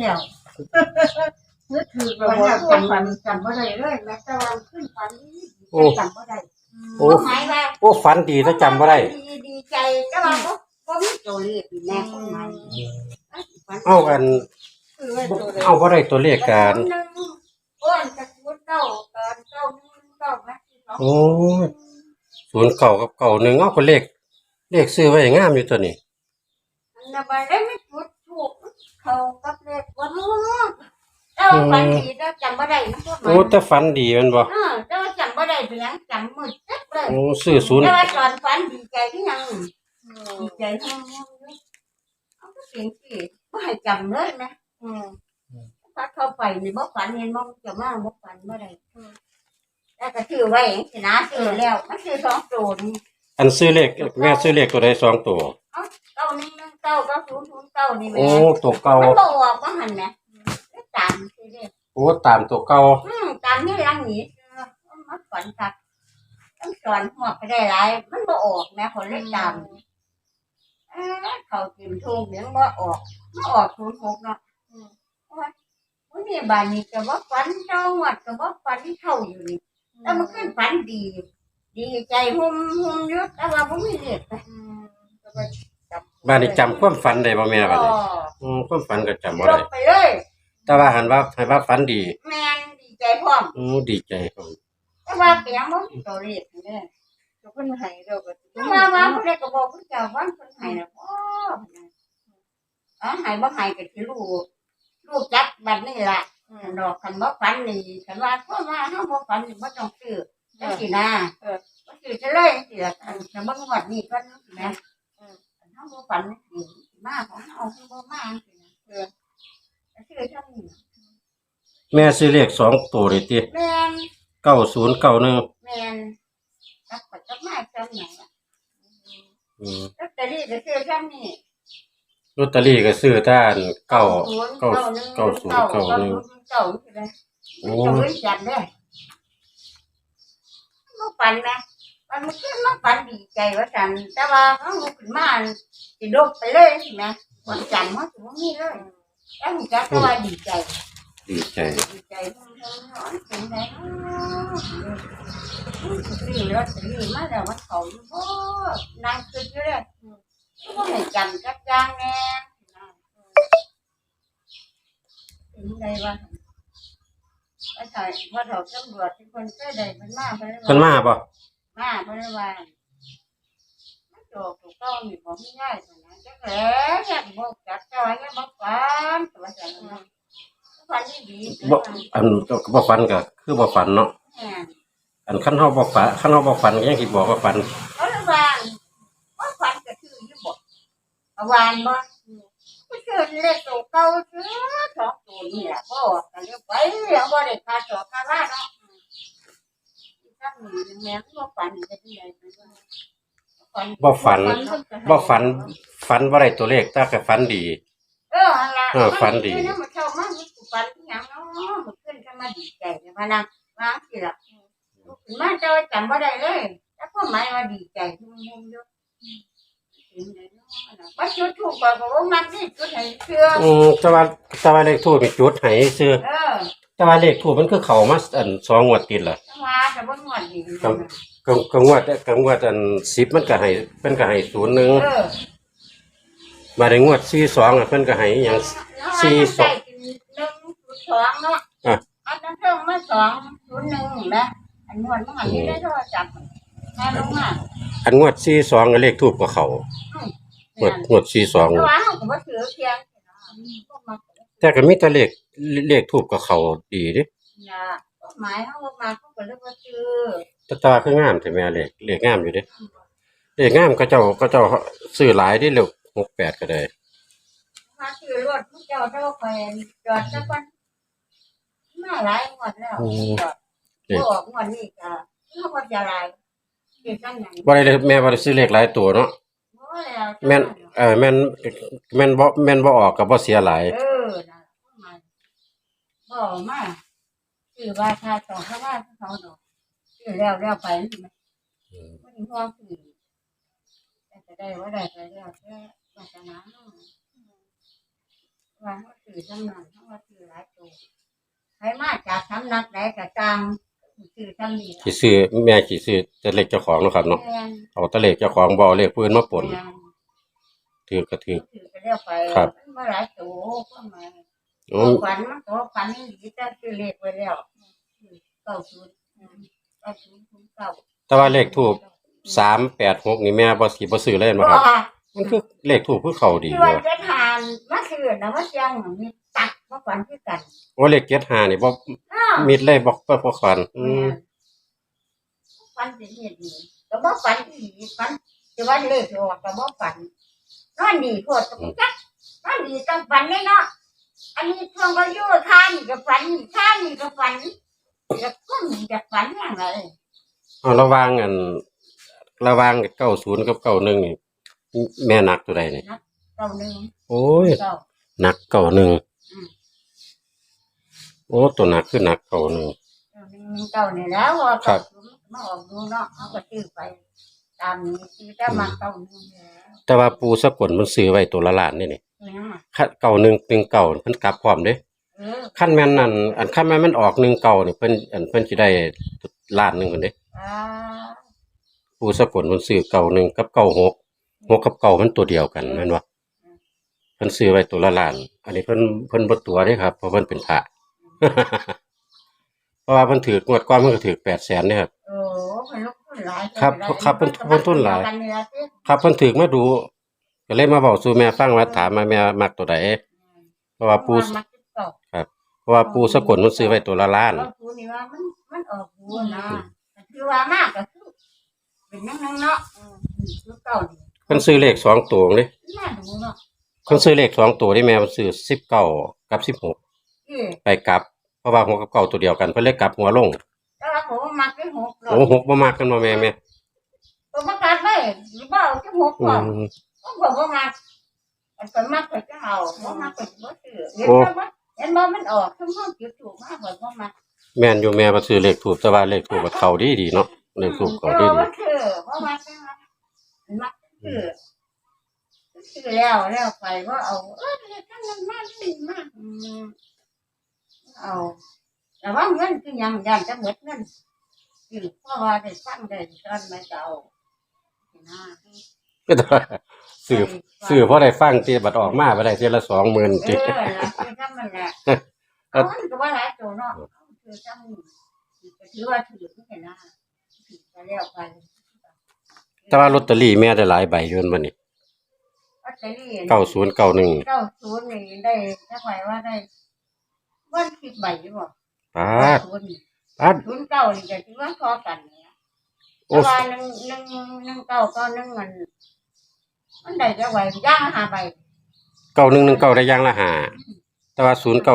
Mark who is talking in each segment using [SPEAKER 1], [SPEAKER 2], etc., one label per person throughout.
[SPEAKER 1] เนี่ยนึกถือแบบว่าจำมันจำบ่ได้เลยแม้แต่วันขึ้นฝันนี่จำบ่ได้
[SPEAKER 2] โอ้
[SPEAKER 1] หมายว่า
[SPEAKER 2] โอ้ฝันดีถ้าจำบ่ได้
[SPEAKER 1] ดีดีใจแต่ว่าบ่บ่มีตัวเลขแม่ของมัน
[SPEAKER 2] เอากัน
[SPEAKER 1] คือว่าตัวเลข
[SPEAKER 2] เอาบ่ได้ตัวเลขกัน
[SPEAKER 1] หนึ่งอ้วนจะพูดเก้าการเก้าหนึ่งเก้านะที่สอง
[SPEAKER 2] โอ้ยศูนย์เก่ากับเก่าหนึ่งเอาก็เลขเลขซื้อไว้งามอยู่ตัวนี้
[SPEAKER 1] อันนั้นไปได้ไม่พูดถูก เขากับเลขวันนู้นแต่ว่าฝันดีแต่จำบ่ได้นะพวกมั
[SPEAKER 2] โอ้แต่ฝันดีแมันบ่
[SPEAKER 1] เออแต่ว่าจำบ่ได้เป็นหยังจำมืดจักเลย
[SPEAKER 2] โอ้ซื้อศูนย์
[SPEAKER 1] แต่ว่าตอนฝันดีใจที่ยังดีใจห้องห้องเลยเอาก็เสียงสิไม่ให้จำเลยนะอืมถ้าเข้าไปนี่บ่ฝันเห็นบ่จะมาบ่ฝันบ่ได้แล้วก็ชื่อไว้สินะชื่อแล้วมันชื่อสองตัวนี่
[SPEAKER 2] อันซื้อเลขแม่ซื้อเลขตัวใดสองตัว
[SPEAKER 1] เก้าเก้าศูนย์ศูนย์เก้านี่แห
[SPEAKER 2] โอ้
[SPEAKER 1] ม่
[SPEAKER 2] ตัวเก่า
[SPEAKER 1] มันบ่ออกบ่หันแหม่แล้วตามสิเด้
[SPEAKER 2] โอ้ตามตัวเก่า
[SPEAKER 1] อืมตามนี่รังหนีเชื่อมันฝันครับต้องสอนหัวไปได้หลาย มันบ่ออกแม่คนเล่นตามเอ้อเขากินทุ่งเลี้ยงบ่ออกมาออกศูนย์หกเนาะอืมว่าวันนี้บ้านนี้ก็บ่ฝันเจ้าหวัดก็บ่ฝันเท่าอยู่นี่แต่มันขึ้นฝันดี ดีใจหุ่มหุ่มอยุดแต่ว่าบ่มีเรียกไป
[SPEAKER 2] บ้านนี้จำความฝันได้บ่แม่
[SPEAKER 1] อ๋
[SPEAKER 2] บัด
[SPEAKER 1] อ
[SPEAKER 2] นี้อืมความฝันก็จำบ่
[SPEAKER 1] ล
[SPEAKER 2] ได้
[SPEAKER 1] บไปเลย
[SPEAKER 2] แต่ว่าหันว่าให้ว่าฝันดี
[SPEAKER 1] แม่นดีใจพร้อม
[SPEAKER 2] โอ้ดีใจครับ
[SPEAKER 1] แต่ว่าเปียงบ่มีตัวเลขนี่แหละ
[SPEAKER 3] ก็เพิ่นให้เราก็
[SPEAKER 1] แต่ว่าว่าผู้ใดก็บอกผู้เจ้าว่าเพิ่นให้น่ะบ่อ๋อให้บ่ให้ก็สิรู้รู้จักบัดนี้ล่ะดอกคันบ่ฝันนี่คันว่าเพราะว่าเฮาบ่ฝันนี่บ่ต้องซื้อจังซี่นะเออบ่ซื้อจะเลยจังซี่ล่ะอันจะบ่งวดนี้ก็นะแม่คัน เฮาบ่ฝันนี่มาของเฮาคือบ่มาจังซี่นะเออซื้อจังนี้
[SPEAKER 2] แม่ซื้อเลขสองตัวเลยติ
[SPEAKER 1] แม่น
[SPEAKER 2] เก้าศูนย์เก้าหนึ่ง
[SPEAKER 1] แม่นจักไปจักมาจังไหนล่ะ
[SPEAKER 2] อืม
[SPEAKER 1] ลอตเตอรี่ก็ซื้อจังนี้
[SPEAKER 2] ลอตเตอรี่ก็ซื้อท่านเก้า
[SPEAKER 1] เก้า
[SPEAKER 2] เก้าศูนย์เก้าหนึ่ง
[SPEAKER 1] เก้าจังซี่โอ้จะเว้นจันเด้อบ่ฝันนะ มันมันขึ้นมาฝันดีใจว่าจันแต่ว่าเขาลุกขึ้นมาสิโดดไปเลยสิแม่วันจันทร์มันถึงมีเลยแล้วมันจะก็ว่าดีใจ
[SPEAKER 2] ดีใจ
[SPEAKER 1] ดีใจทั้งทั้งร้อนถึงไหนซื้อลอตเตอรี่มาแล้วมันเขาอยู่บ่นางขึ้นอยู่เลยก็ให้จันจักจางแน่ถึงไงวะว่าถ่ายว่าเขาตำรวจที่คนเสื้อแดงมันมาไปแล้ว
[SPEAKER 2] เพิ่นมาบ่
[SPEAKER 1] มาเพราะว่ามันโจกถูกต้องมีของง่ายๆนะจักแหล่อยากบอกจักจอยอยากบอกฝันตัวจังนะฝันดี
[SPEAKER 2] บ่อันก็บ่ฝันก็คือบ่ฝันเนาะ
[SPEAKER 1] แม่น
[SPEAKER 2] อันคันเฮาบ่ฝันคันเฮาบ่ฝันก็ยังสิบอกว่าฝัน
[SPEAKER 1] เพราะว่าว่าฝันก็คืออยู่บ่เอาวานบ่ก็คือเลขตัวเก่าคือสองตัวนี่แหละพ่อกันเรียกไปเรื่องบ่ได้ค่าตัวค่าว่าเนาะ ถ้ามีแม่ก็ฝันจะได้ไง
[SPEAKER 2] บ่ฝัน บ่ฝันฝันบ่ได้ตัวเลขแต่ก็ฝันดี
[SPEAKER 1] เอออะไร
[SPEAKER 2] เออฝันดี
[SPEAKER 1] มันเช่ามามีกูฝันที่ยังเนาะมันขึ้นจะมาดีใจเนี่ยพะนังวางสิล่ะถึงมาเจ้าจำบ่ได้เลยแล้วก็หมายว่าดีใจที่มันยังอยู่ว่าจุดถูกกว่าก็มักนี่จุดให้เชื่อ
[SPEAKER 2] อืมแต่ว่าแต่ว่าเลขทูปมีจุดให้ซื้อ
[SPEAKER 1] เออ
[SPEAKER 2] แต่ว่าเลขทูปมันคือเข้ามาอันสองงวดติดล่ะ
[SPEAKER 1] จังหวะจะบ่งวดดี
[SPEAKER 2] ก็ก็งวดก็งวดอัน10มันก็ให้เพิ่นก็ให้01
[SPEAKER 1] เออ
[SPEAKER 2] มาได้งวด42อะเพิ่นก็ให้หยังสี่สอง
[SPEAKER 1] หนึ่งศูนย์สองเนาะ
[SPEAKER 2] อะ
[SPEAKER 1] อันนั้นเพิ่งมาสองศูนย์หนึ่งนะอันนวดมันหันนี้ได้โทรศัพท์แม่ลงมา
[SPEAKER 2] อันงวด42ก็เลขทูปก็เข้างวดงวด42
[SPEAKER 1] แต่ว่าเขาก็บ่ถือเพียงพวกมัน
[SPEAKER 2] แต่ก็มีแต่เลขเลขทูปก็เข้าดีเด้
[SPEAKER 1] นะ หมายเขามาเขาก็เรียกว่าซื้อ
[SPEAKER 2] แต่ตาคืองามแต่แม่เลขเลขงามอยู่เด้เลขงามก็เจ้าก็เจ้าซื้อหลายเด้เลข68ก็ได้
[SPEAKER 1] มาซื้อรถผู้เจ้าเจ้าคอยจอดสักวันมาหลายงวดแล้วจอดบอกงวดนี้ก็เขาก็จะหลายเด็กกันอย่าง
[SPEAKER 2] บ่ได้เลยแม่บ่ได้ซื้อเลขหลายตัวเนาะแม่นเออแม่นแม่นบ่แม่นบ่ออกก็บ่เสียหลาย
[SPEAKER 1] เออนะมาบอกมา ซื้อว่าชาสองข้าว่าเขาดอกซื้อแล้วแล้วไปนี่ไหมมันห่วงซื้อแต่จะได้ว่าได้ไปแล้วแค่วาสนาว่าเขาสื่อสำนักเขาว่าสื่อหลายตัวใครมาจากสำนักไหนก็ตามสื่อสำนี
[SPEAKER 2] สิซื้อแม่สิซื้อแต่เลขเจ้าของเนาะครับเนาะ
[SPEAKER 1] แม่น
[SPEAKER 2] เอาแต่เลขเจ้าของบ่เอาเลขเพิ่นมาปน
[SPEAKER 1] แม่น
[SPEAKER 2] ถือก็ถือ
[SPEAKER 1] สื่อไปเรียกไป
[SPEAKER 2] ครับ
[SPEAKER 1] มันบ่หลายตัวก็มา
[SPEAKER 2] โอ้
[SPEAKER 1] ฝันมันก็ฝันนี่ดีแต่คือเลขไว้แล้วเก้าศูนย์เก้าศูนย์ศูนย์เก้า
[SPEAKER 2] แต่ว่าเลขทูบ386นี่แม่บ่สิบ่ซื้อเลยแม่นบ่ครับมันคือเลขถูกคือเขาดี
[SPEAKER 1] ที่
[SPEAKER 2] เนาะ
[SPEAKER 1] ว่าจะทานมาซื้อนะว่ายังมีตักมาฝันคือกัน
[SPEAKER 2] ว่าเลขเจ็ดหานี่บ่
[SPEAKER 1] อ้าว
[SPEAKER 2] มิดเลยบ่บ่พอกันอืม
[SPEAKER 1] ฝันสิเฮ็ดนี่ก็บ่ฝันอีหลีฝันแต่ว่าเลขออกก็บ่ฝันนอนดีโพดก็จักนอนดีต้องฝันแน่เนาะ อันนี้ทองก็อยู่ท่านี่ก็ฝันท่านี่ก็ฝันแล้วก็มีแต่ฝันอย่างไร
[SPEAKER 2] เอาระหว่างอันระหว่าง90กับ91นี่แม่นักตัวใดนี่
[SPEAKER 1] เก้าหนึ่ง
[SPEAKER 2] โอ้ย
[SPEAKER 1] เก้า
[SPEAKER 2] นัก91
[SPEAKER 1] อืม
[SPEAKER 2] โอ้ตัวนักคือนัก91
[SPEAKER 1] เก้าหนึ่ง เก้านี่แล้วว่า
[SPEAKER 2] ครั
[SPEAKER 1] เก้า
[SPEAKER 2] บ
[SPEAKER 1] ศูนย์มาออกดูเนาะเขาก็ซื้อไป ตามนี้ซื้อแต่มาเก้าหนึ่งแล้ว
[SPEAKER 2] แต่ว่าปูสกลมันซื้อไว้ตัวละล้านนี่นี่
[SPEAKER 1] เนี่ย
[SPEAKER 2] คันเก่าหนึ่งหนึ่งเก่าเพิ่นกลับพร้อมเด้
[SPEAKER 1] เออ
[SPEAKER 2] คันแม่นนั่นอันคันแม่นมันออกหนึ่งเก่านี่เพิ่นอันเพิ่นสิได้ล้านหนึงพุ่นเด้
[SPEAKER 1] อ่า
[SPEAKER 2] ปูสกลมันซื้อเก่าหนึ่งกับเก่าหกหกกับเก่ามันตัวเดียวกันแม่นบ่เพิ่นซื้อไว้ตัวละล้าน อันนี้เพิ่นเพิ่นบ่ตัวเด้ครับเพราะเพิ่นเป็นพระเพราะว่าเพิ่นถือกงวดก่อนเพิ่นก็ถือ800,000เด้ครับ
[SPEAKER 1] โอ้เป็นลูกทุนหลาย
[SPEAKER 2] ครับครับเป็นเป็นทุนหลาย
[SPEAKER 1] กันนี่ละสิ
[SPEAKER 2] ครับเพิ่นถือมาดู ก็เลยมาเว้าสู่แม่ฟังว่าถามมาแม่มักตัวใดเพราะว่าปู
[SPEAKER 1] มันมักจะตก
[SPEAKER 2] เพราะว่าปูสกลมันซื้อไว้ตัวละล้าน
[SPEAKER 1] เพราะปูนี่ว่ามันมันออกบูนะแต่คือว่ามากก็คือเป็นนั่งนั่งเนาะอืมคือเก่าดี
[SPEAKER 2] เพิ่นซื้อเลขสองตัวเลย
[SPEAKER 1] น่าดูเนาะ
[SPEAKER 2] เพิ่นซื้อเลขสองตัวที่แม่เพิ่นซื้อ19กับ16
[SPEAKER 1] เออ
[SPEAKER 2] ไปกลับ เพราะว่าหัวกับเก่าตัวเดียวกันเพิ่นเลยกลับหัวลง
[SPEAKER 1] แต่ว่าผมมักไปหก
[SPEAKER 2] โอ้หกบ่มากกันบ่แม่แม่
[SPEAKER 1] ผมมักกัดเลยหรือเปล่าจะหก
[SPEAKER 2] อื
[SPEAKER 1] ก่อน
[SPEAKER 2] ม
[SPEAKER 1] ผมบอกว่ามักมันก็มักไปจะเอาบ่มักไปบ่ซื้อเห็น
[SPEAKER 2] โอ้
[SPEAKER 1] บ่เห็นบ่มันออกทุ่มห้องจุดถูกมากกว่าบ่มัก
[SPEAKER 2] แม่นอยู่แม่บ่ซื้อเลขถูกแต่ว่าเลขถูกก็เข้าดีดีๆเนาะเลขถูกเข้าดี
[SPEAKER 1] เออ
[SPEAKER 2] ดี
[SPEAKER 1] บ่ซื้อบ่มักจังว่ามันมักซื้อซื้อแล้วแล้วไปว่าเอาเออทั้งนั้นมากนี่มากอืมเอาแต่ว่าเงินคือยังยันจะหมดเงินคือเพราะว่าได้ฟังได้ตอนไม่เอานะ
[SPEAKER 2] ก็แต่ว่าซื้อซื้อเพราะได้ฟังที่บัดออกมาบ่ได้เทียละ20,000
[SPEAKER 1] เอ
[SPEAKER 2] ติ
[SPEAKER 1] อนะคือทำมันแหละเอามันก็ว่าหลายตัวเนาะคือทำถือว่าถือไม่เห็นนะถือไปแล้วไป
[SPEAKER 2] แต่ว่าลอตเตอรี่แม่ได้หลายใบอยู่นั่นบัดนี้
[SPEAKER 1] ลอตเตอรี่
[SPEAKER 2] 9091
[SPEAKER 1] เก้าศูนย์นี่ได้ถ้าไหวว่าได้วันคิดใบอยู่บ่
[SPEAKER 2] ปาด
[SPEAKER 1] ศูนย์
[SPEAKER 2] ปาด
[SPEAKER 1] ศูนย์เก้านี่ก็ถือว่าพอกันเนี่ย
[SPEAKER 2] โอ้
[SPEAKER 1] แต่ว่าหนึ่งหนึ่งหนึ่งเก้าก็หนึ่งมัน มันได้จะไหวย่างหาใบ
[SPEAKER 2] 9119ได้อย่างละห้าแต่ว่า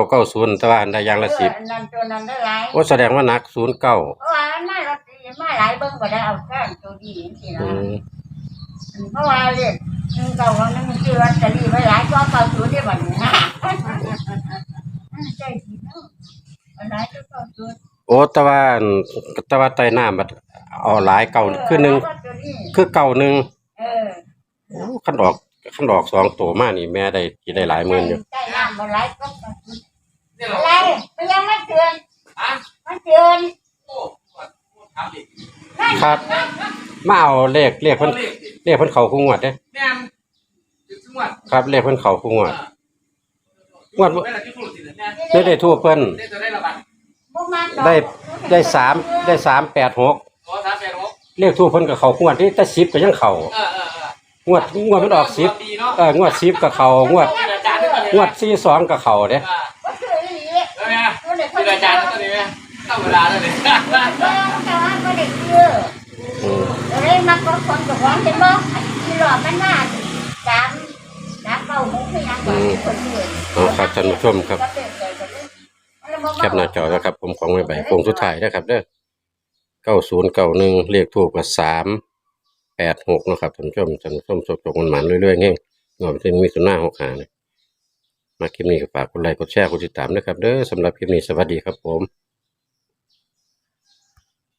[SPEAKER 2] 0990แต่ว่าอันได้อย่างละ
[SPEAKER 1] เอออันนั้นตัวนั้นได้หลาย
[SPEAKER 2] 10โอ้แสดงว่านัก09
[SPEAKER 1] เพราะว่ามันมาลอตเตอรี่มาหลายเบิ่งก็ได้เอาแค่ตัวดีนี่นะ
[SPEAKER 2] อืม
[SPEAKER 1] เพราะว่าเรียกหนึ่งเก่ากับหนึ่งชื่อลอตเตอรี่ไว้หลายก็เก่าศูนย์ได้บัดนี้นะใจดีเนาะอันไหนก็เก่าศูนย์
[SPEAKER 2] โอ้แต่ว่าอันแต่ว่าใต้น้ำบัดเอาหลายเก่าคือหนึ่ง
[SPEAKER 1] ลอตเตอรี่
[SPEAKER 2] คือเก่าหนึ่ง
[SPEAKER 1] เออ
[SPEAKER 2] โอ้นออกคันออกสองตัวมานี่แม่ได้กี่ได้หลายหมื่นอยู่
[SPEAKER 1] ใจน้ำมาหลายก็เก่าศูนย์
[SPEAKER 3] เนี่ยเหรอ
[SPEAKER 1] อะไมันยังไม่เตือน
[SPEAKER 3] อะ
[SPEAKER 1] มันเตือน
[SPEAKER 3] โอ้ทำดิ
[SPEAKER 2] ครับ มาเอาเลขเลขเพิ่น
[SPEAKER 3] เลข
[SPEAKER 2] เพิ่นเขาคู่งวดเด้
[SPEAKER 3] แม่นถึงงวด
[SPEAKER 2] ครับเลขเพิ่นเขาคู่งวดงวด
[SPEAKER 3] ได้ที่พูดสิเน่ย
[SPEAKER 2] ได้ได้ทั่วเพิ่น
[SPEAKER 3] ได้จะได้ระบาด
[SPEAKER 1] บ่มาดอก
[SPEAKER 2] ได้ได้สามได้สามแปดหก
[SPEAKER 3] ขอสามแปดหก
[SPEAKER 2] เลขทั่วเพิ่นก็เขาคู่งวดที่แต่สิบก็ยังเขา
[SPEAKER 3] เออเออเออ ง
[SPEAKER 2] วดงวดมันออกสิบ
[SPEAKER 3] ดีเนาะ
[SPEAKER 2] เอองวดสิบก็เข้างวด
[SPEAKER 3] เป็นอาจารย์ด้วยกันเลย
[SPEAKER 2] งวดสี่สองก็เข้าเด้
[SPEAKER 3] อ่า
[SPEAKER 1] บ่คืออีหลี
[SPEAKER 3] แล้วไง
[SPEAKER 1] บ่ได้
[SPEAKER 3] เป็นอาจารย์ด้วยกันเลยไหมธรรมดาเลยเนี่ย
[SPEAKER 1] บ่แต่ว่าบ่ได้คือ
[SPEAKER 2] อืม
[SPEAKER 1] เลยมักก็คนกับของเห็นบ่อันที่รอมันมาสามสามเก้าหกคือหยังก่อนคนอื่น
[SPEAKER 2] เอาครับท่านผู้ชมครับแคปหน้าจอแล้วครับผมของไว้ใบโค้งสุดท้ายนะครับเด้อเก้าศูนย์เก้าหนึ่งเลขถูกกับสาม แปดหกนะครับท่านชมท่านผู้ชมสดจกมันหมันเรื่อยๆเงี้ยงอมถึงมีสุน่าหกหาเนี่ยมาคลิปนี้ก็ฝากกดไลค์กดแชร์กดติดตามนะครับเด้อสำหรับคลิปนี้สวัสดีครับผม